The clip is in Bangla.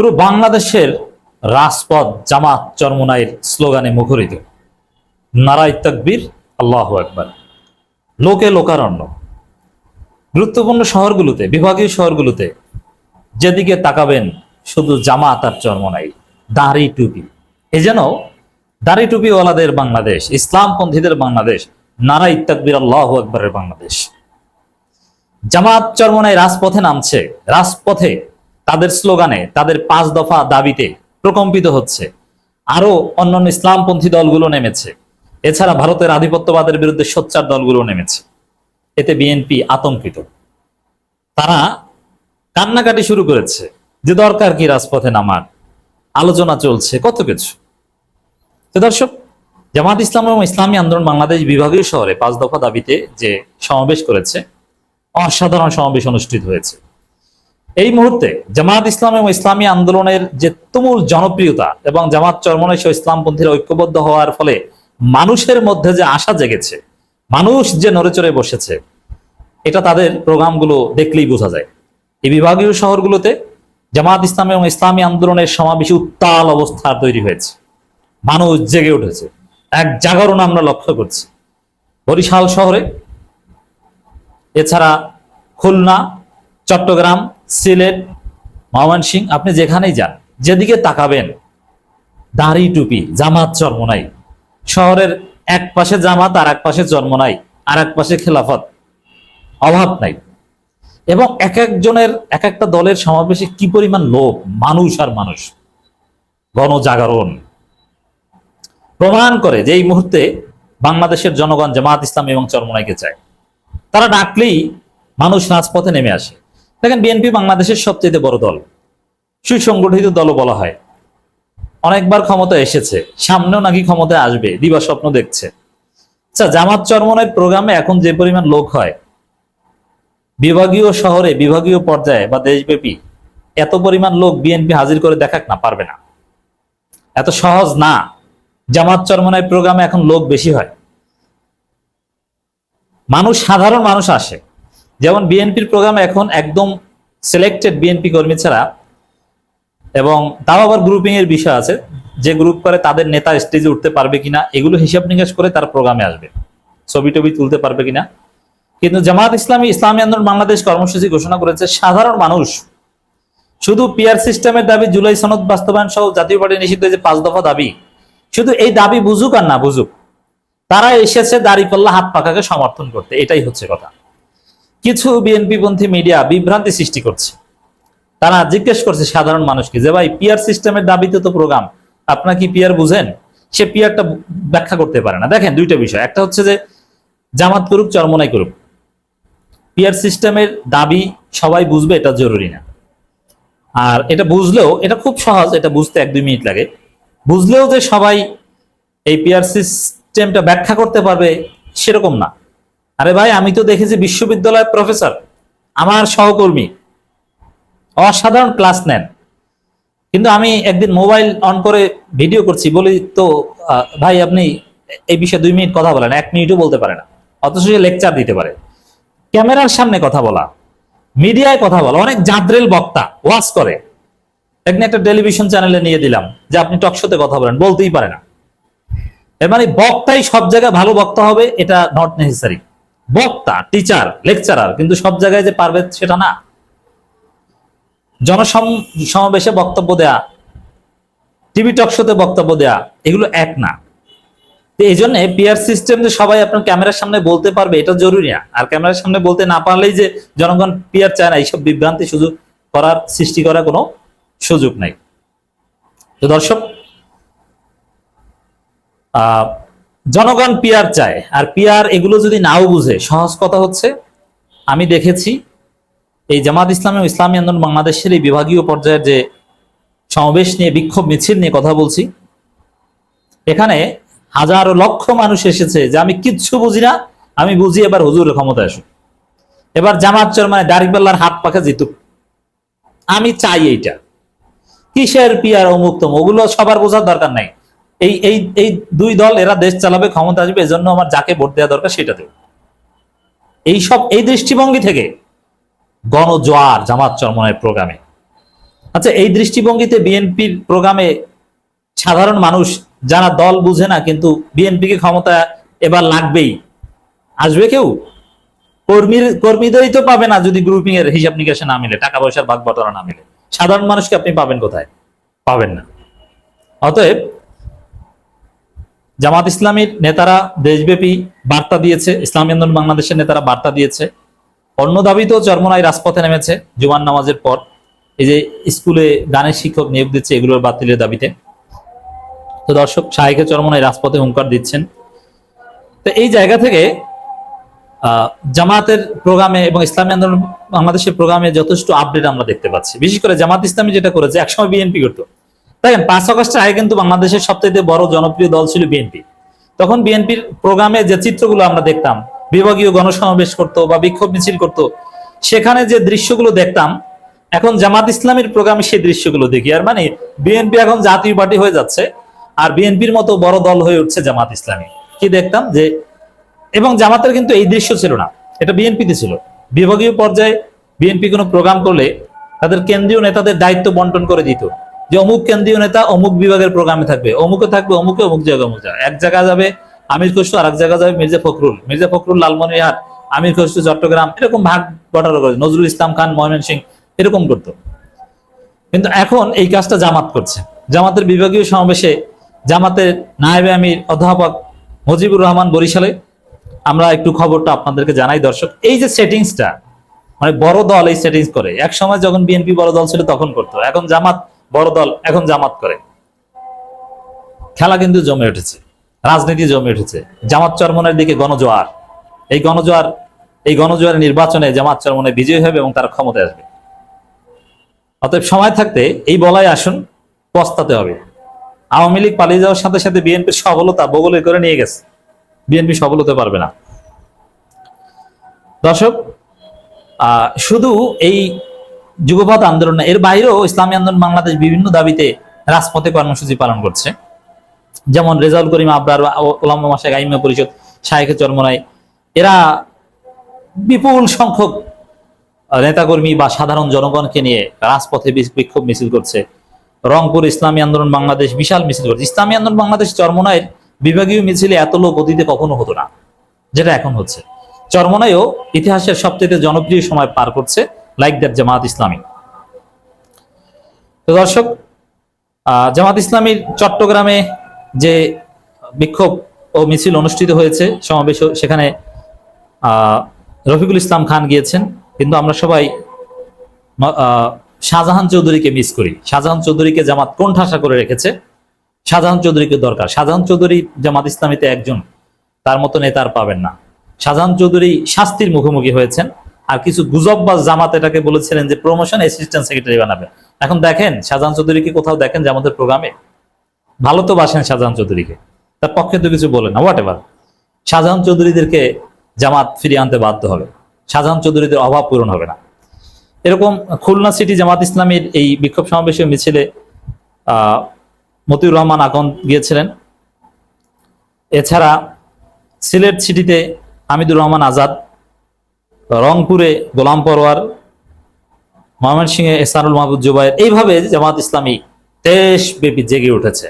পুরো বাংলাদেশের রাজপথ, জামাত চরমনাইয়ের স্লোগানে মুখরিত। নারাই তকবীর, আল্লাহ একবার লোকে লোকারণ্য। গুরুত্বপূর্ণ শহরগুলোতে, বিভাগীয় শহরগুলোতে যেদিকে তাকাবেন, শুধু জামাত আর চরমনাই, দাড়ি টুপি। এ যেন দাড়ি টুপিওয়ালাদের বাংলাদেশ, ইসলামপন্থীদের বাংলাদেশ নারাই তকবীর, আল্লাহ একবারের বাংলাদেশ। জামাত, চরমনাই রাজপথে নামছে, রাজপথে তাদের স্লোগানে, তাদের পাঁচ দফা দাবিতে প্রকম্পিত হচ্ছে। আরও অন্যান্য ইসলামপন্থী দলগুলো নেমেছে। এছাড়া ভারতের আধিপত্যবাদের বিরুদ্ধে সোচ্চার দলগুলো নেমেছে। এতে বিএনপি আতঙ্কিত। তারা কান্নাকাটি শুরু করেছে, যে দরকার কি রাজপথে নামার? আলোচনা চলছে কত কিছু। তো দর্শক, জামাত ইসলাম এবং ইসলামী আন্দোলন বাংলাদেশ বিভাগীয় শহরে পাঁচ দফা দাবিতে যে সমাবেশ করেছে, অসাধারণ সমাবেশ অনুষ্ঠিত হয়েছে। এই মুহূর্তে জামাত ইসলাম এবং ইসলামী আন্দোলনের যে তুমুল জনপ্রিয়তা এবং জামাত চরমনের সহ ইসলামপন্থীরা ঐক্যবদ্ধ হওয়ার ফলে মানুষের মধ্যে যে আশা জেগেছে, মানুষ যে নড়েচড়ে বসেছে, এটা তাদের প্রোগ্রামগুলো দেখলেই বোঝা যায়। এই বিভাগীয় শহরগুলোতে জামাত ইসলাম এবং ইসলামী আন্দোলনের সমাবেশে উত্তাল অবস্থা তৈরি হয়েছে। মানুষ জেগে উঠেছে। এক জাগরণ আমরা লক্ষ্য করছি। বরিশাল শহরে, এছাড়া খুলনা, চট্টগ্রাম সিলেট ময়মনসিং আপনি যেখানেই যান, যেদিকে তাকাবেন, দাড়ি টুপি, জামাত চর্মনাই শহরের এক পাশে জামাত, আর এক পাশে জন্ম চর্মনাই আর এক পাশে খেলাফত। অভাব নাই। এবং এক একজনের, এক একটা দলের সমাবেশে কি পরিমাণ লোক? মানুষ আর মানুষ। গণজাগরণ। প্রমাণ করে যে এই মুহূর্তে বাংলাদেশের জনগণ জামাত ইসলাম এবং চরমনাইকে চায়। তারা ডাকলেই মানুষ রাজপথে নেমে আসে। দেখেন বিএনপি বাংলাদেশের সবচেয়ে বড় দল। সুসংগঠিত দলও বলা হয়। অনেকবার ক্ষমতা এসেছে। সামনেও নাকি ক্ষমতায় আসবে, দিবা স্বপ্ন দেখছে। আচ্ছা জামাত চরমনের প্রোগ্রামে এখন যে পরিমাণ লোক হয়, বিভাগীয় শহরে, বিভাগীয় পর্যায়ে বা দেশব্যাপী, এত পরিমাণ লোক বিএনপি হাজির করে দেখাক না, পারবে না। এত সহজ না। জামাত চরমনের প্রোগ্রামে এখন লোক বেশি হয়। মানুষ, সাধারণ মানুষ আসে। যেমন বিএনপির প্রোগ্রাম এখন একদম সিলেক্টেড বিএনপি কর্মী ছাড়া, এবং তাও আবার গ্রুপিং এর বিষয় আছে, যে গ্রুপ করে তাদের নেতা স্টেজে উঠতে পারবে কিনা, এগুলো হিসাব নিকাশ করে তার প্রোগ্রামে আসবে। ছবি টবি তুলতে পারবে কিনা। কিন্তু জামাত ইসলামী ইসলামী আন্দোলন বাংলাদেশ কর্মসূচি ঘোষণা করেছে, সাধারণ মানুষ শুধু পিয়ার সিস্টেমের দাবি জুলাই সনদ বাস্তবায়ন সহ জাতীয় পার্টি নিষিদ্ধ যে পাঁচ দফা দাবি, শুধু এই দাবি বুঝুক আর না বুঝুক, তারা এসেছে দাড়িপাল্লা হাত পাখাকে সমর্থন করতে, এটাই হচ্ছে কথা। কিছু বিএনপি পন্থী মিডিয়া বিভ্রান্তি সৃষ্টি করছে। তারা জিজ্ঞেস করছে সাধারণ মানুষকে যে, ভাই পিয়ার সিস্টেমের দাবিতে তো প্রোগ্রাম আপনার কি পিয়ার বুঝেন? সে পিয়ারটা ব্যাখ্যা করতে পারে না। দেখেন দুইটা বিষয়। একটা হচ্ছে যে, জামাত করুক চরমনাই করুক পিয়ার সিস্টেমের দাবি সবাই বুঝবে এটা জরুরি না। আর এটা বুঝলেও, এটা খুব সহজ, এটা বুঝতে এক দুই মিনিট লাগে। বুঝলেও যে সবাই এই পিয়ার সিস্টেমটা ব্যাখ্যা করতে পারবে সেরকম না। আরে ভাই, আমি তো দেখেছি বিশ্ববিদ্যালয়ের প্রফেসর, আমার সহকর্মী। অসাধারণ ক্লাস নেন। কিন্তু আমি একদিন মোবাইল অন করে ভিডিও করছি, বলি তো ভাই, আপনি এই বিষয়ে দুই মিনিট কথা বলেন, এক মিনিটও বলতে পারে না। অথচ সে লেকচার দিতে পারে। ক্যামেরার সামনে কথা বলা, মিডিয়ায় কথা বলা, অনেক জাদ্রেল বক্তা, ওয়াজ করে। একদিন একটা টেলিভিশন চ্যানেলে নিয়ে দিলাম, যে আপনি টকশোতে কথা বলেন, বলতেই পারে না। এর মানে বক্তাই সব জায়গায় ভালো বক্তা হবে, এটা নট নেসেসারি বক্তা টিচার লেকচারার কিন্তু সব জায়গায় যে পারবে সেটা না। জনসম, সমাবেশে বক্তব্য দেয়া টিভি টক শোতে বক্তব্য দেয়া, এগুলো এক না। তো এই জন্য পিয়ার সিস্টেম যে সবাই আপনার ক্যামেরার সামনে বলতে পারবে, এটা জরুরি না। আর ক্যামেরার সামনে বলতে না পারলেই যে জনগণ পিয়ার চায় না, এইসব বিভ্রান্তি সুযোগ করার, সৃষ্টি করার কোনো সুযোগ নাই। তো দর্শক জনগণ পিয়ার চায়। আর পিয়ার এগুলো যদি নাও বুঝে, সহজ কথা হচ্ছে, আমি দেখেছি এই জামাত ইসলামী ও ইসলামী আন্দোলন বাংলাদেশের এই বিভাগীয় পর্যায়ের যে সমাবেশ নিয়ে, বিক্ষোভ, মিছিল নিয়ে কথা বলছি, এখানে হাজারো লক্ষ মানুষ এসেছে যে আমি কিচ্ছু বুঝি না, আমি বুঝি এবার হুজুরের ক্ষমতা আসুক। এবার জামাত চরমানে দাড়িপাল্লার হাত পাখা জিতুক। আমি চাই এইটা। কিসের পিয়ার অমুক ওগুলো সবার বোঝার দরকার নাই। এই এই এই দুই দল, এরা দেশ চালাবে, ক্ষমতা আসবে, এজন্য আমার যাকে ভোট দেওয়া দরকার সেটা দেব। এইসব এই দৃষ্টিভঙ্গি থেকে গণজোয়ার জামাত চরমনের প্রোগ্রামে। আচ্ছা এই দৃষ্টিভঙ্গিতে বিএনপির প্রোগ্রামে সাধারণ মানুষ, যারা দল বুঝে না, কিন্তু বিএনপিকে ক্ষমতা এবার লাগবেই। আসবে কেউ? কর্মীর, কর্মীদেরই তো পাবে না যদি গ্রুপিং এর হিসাব নিকাশে না মিলে, টাকা পয়সার ভাগ বটরা না মিলে। সাধারণ মানুষকে আপনি পাবেন কোথায়? পাবেন না। অতএব জামাত ইসলামীর নেতারা দেশব্যাপী বার্তা দিয়েছে, ইসলামী আন্দোলন বাংলাদেশের নেতারা বার্তা দিয়েছে। অন্য দাবিতেও চরমনায় রাজপথে নেমেছে জুমান নামাজের পর। এই যে স্কুলে গানের শিক্ষক নিয়োগ দিচ্ছে এগুলোর বাতিলের দাবিতে। তো দর্শক শাহেখে চরমনায় রাজপথে হুঙ্কার দিচ্ছেন। তো এই জায়গা থেকে জামাতের প্রোগ্রামে এবং ইসলামী আন্দোলন বাংলাদেশের প্রোগ্রামে যথেষ্ট আপডেট আমরা দেখতে পাচ্ছি। বিশেষ করে জামাত ইসলামী যেটা করেছে, একসময় বিএনপি করতো। দেখেন, পাঁচ আগস্টের আগে কিন্তু বাংলাদেশের সবচেয়ে বড় জনপ্রিয় দল ছিল বিএনপি। তখন বিএনপির প্রোগ্রামে যে চিত্রগুলো আমরা দেখতাম, বিভাগীয় গণসমাবেশ করতো বা বিক্ষোভ মিছিল করতো, সেখানে যে দৃশ্যগুলো দেখতাম, এখন জামাত ইসলামের প্রোগ্রামে সেই দৃশ্যগুলো দেখি। আর মানে বিএনপি এখন জাতীয় পার্টি হয়ে যাচ্ছে, আর বিএনপির মতো বড় দল হয়ে উঠছে জামাত ইসলামী। কি দেখতাম যে, এবং জামাতের কিন্তু এই দৃশ্য ছিল না, এটা বিএনপিতে ছিল। বিভাগীয় পর্যায়ে বিএনপি কোনো প্রোগ্রাম করলে তাদের কেন্দ্রীয় নেতাদের দায়িত্ব বন্টন করে দিত। যে অমুক কেন্দ্রীয় নেতা অমুক বিভাগের প্রোগ্রামে থাকবে, অমুকে থাকবে, অমুকে অমুক জায়গায় অমুক জায়গায়। এক জায়গা যাবে আমির খসরু আর এক জায়গা যাবে মির্জা ফখরুল। মির্জা ফখরুল, লালমনিরহাট, আমির খসরু, চট্টগ্রাম, এরকম ভাগ বটার করে। নজরুল ইসলাম খান ময়মন সিং এরকম করতো। কিন্তু এখন এই কাজটা জামাত করছে। জামাতের বিভাগীয় সমাবেশে জামাতের নায়েবে আমির, অধ্যাপক মুজিবুর রহমান বরিশালে আমরা একটু খবরটা আপনাদেরকে জানাই, দর্শক। এই যে সেটিংসটা মানে বড় দল এই সেটিংস করে এক সময় যখন বিএনপি বড় দল ছিল তখন করতো। এখন জামাত বড় দল এখন জামাত করে। খেলা কিন্তু জমে উঠেছে, রাজনীতি জমে উঠেছে। জামাত চরমনের দিকে গণজোয়ার। এই গণজোয়ার, এই গণজোয়ারের নির্বাচনে জামাত চরমনে বিজয়ী হবে এবং তারা ক্ষমতায় আসবে। অতএব সময় থাকতে এই বলাই আসুন, পস্তাতে হবে। আওয়ামী লীগ পালিয়ে যাওয়ার সাথে সাথে বিএনপির সফলতা বগলে করে নিয়ে গেছে। বিএনপি সফল হতে পারবে না। দর্শক শুধু এই যুগপথ আন্দোলন এর বাইরেও ইসলামী আন্দোলন বাংলাদেশ বিভিন্ন দাবিতে রাজপথে কর্মসূচি পালন করছে। যেমন রেজাউল করিম আবরার ওলামা মাসাক আইমা পরিষদ শাহেখে চরমনাই, এরা বিপুল সংখ্যক নেতাকর্মী বা সাধারণ জনগণকে নিয়ে রাজপথে বিক্ষোভ মিছিল করছে। রংপুর ইসলামী আন্দোলন বাংলাদেশ বিশাল মিছিল করছে। ইসলামী আন্দোলন বাংলাদেশ চরমনাইয়ের বিভাগীয় মিছিলে এত লোক অতীতে কখনো হতো না, যেটা এখন হচ্ছে। চরমনাইও ইতিহাসের সবচেয়ে জনপ্রিয় সময় পার করছে। Like that Jamaat Islami. তো দর্শক জামাত ইসলামীর চট্টগ্রামে যে বিক্ষোভ ও মিছিল অনুষ্ঠিত হয়েছে, সমাবেশ সেখানে রফিকুল ইসলাম খান গিয়েছেন। কিন্তু আমরা সবাই শাহজাহান চৌধুরীকে মিস করি। শাহজাহান চৌধুরীকে জামাত কোন ঠাসা করে রেখেছে। শাহজাহান চৌধুরীকে দরকার। শাহজাহান চৌধুরী জামাত ইসলামীতে একজন, তার মতো নেতার পাবেন না। শাহজাহান চৌধুরী শাস্তির মুখোমুখি হয়েছেন। আর কিছু গুজববাজ জামাত এটাকে বলেছিলেন যে প্রমোশন অ্যাসিস্ট্যান্ট সেক্রেটারি বানাবে। এখন দেখেন, শাহজাহান চৌধুরীকে কোথাও দেখেন যে আমাদের প্রোগ্রামে ভালো তো বাসেন শাহজাহান চৌধুরীকে। তার পক্ষে তো কিছু বলে না হোয়াট এভার শাহজাহান চৌধুরীদেরকে জামাত ফিরিয়ে আনতে বাধ্য হবে। শাহজাহান চৌধুরীদের অভাব পূরণ হবে না। এরকম খুলনা সিটি জামাত ইসলামীর এই বিক্ষোভ সমাবেশে মিছিলে মতিউর রহমান আকন গিয়েছিলেন। এছাড়া সিলেট সিটিতে হামিদুর রহমান আজাদ রংপুরে গোলাম পরোয়ার ময়মনসিংহে এসানুল মাহবুদ জুবাইর এইভাবে জামাত ইসলামী দেশব্যাপী জেগে উঠেছে।